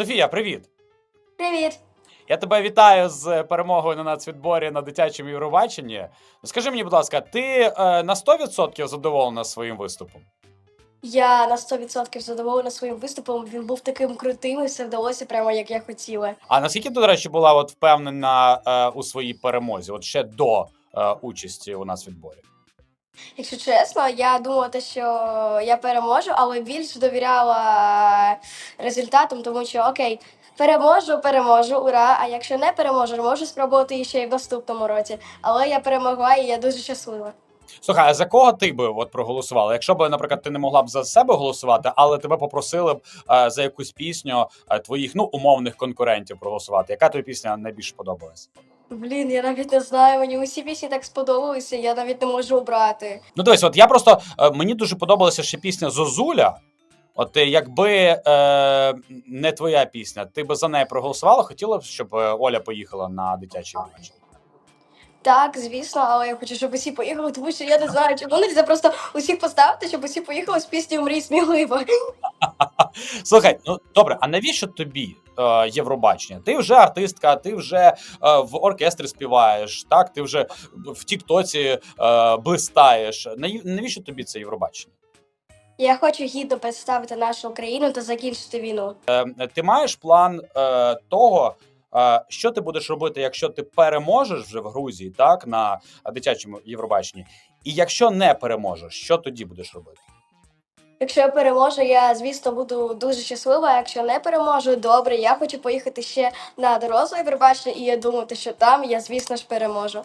Софія, привіт! Привіт! Я тебе вітаю з перемогою на нацвідборі на дитячому Євробаченні. Скажи мені, будь ласка, ти е, на 100% задоволена своїм виступом? Я на 100% задоволена своїм виступом. Він був таким крутим і все вдалося прямо як я хотіла. А наскільки ти, до речі, була от впевнена е, у своїй перемозі, от ще до е, участі у нацвідборі? Якщо чесно, я думала, те, що я переможу, але більш довіряла результатам, тому що окей, переможу, переможу, ура! А якщо не переможу, можу спробувати ще й в наступному році. Але я перемогла і я дуже щаслива. Слухай, а за кого ти би от проголосувала? Якщо б, наприклад, ти не могла б за себе голосувати, але тебе попросили б е, за якусь пісню е, твоїх ну умовних конкурентів проголосувати. Яка тобі пісня найбільше подобалась? Блін, я навіть не знаю, мені усі пісні так сподобалися, я навіть не можу обрати. Ну, дивись, от я просто е, мені дуже подобалася ще пісня Зозуля. От е, якби е, не твоя пісня, ти би за неї проголосувала, хотіла б, щоб е, Оля поїхала на дитячий матч? Так, звісно, але я хочу, щоб усі поїхали, тому що я не знаю, чи вони це просто усіх поставити, щоб усі поїхали з піснею Мрій сміливо. Слухай, ну добре, а навіщо тобі Євробачення? Ти вже артистка, ти вже е, в оркестрі співаєш, так? Ти вже в Тіктоці е, блистаєш. Навіщо тобі це Євробачення? Я хочу гідно представити нашу Україну та закінчити війну. Е, ти маєш план е, того, е, що ти будеш робити, якщо ти переможеш вже в Грузії, так на дитячому Євробаченні, і якщо не переможеш, що тоді будеш робити? Якщо я переможу, я звісно буду дуже щаслива. Якщо не переможу, добре. Я хочу поїхати ще на доросле Євробачення, і я думаю, що там я, звісно ж, переможу.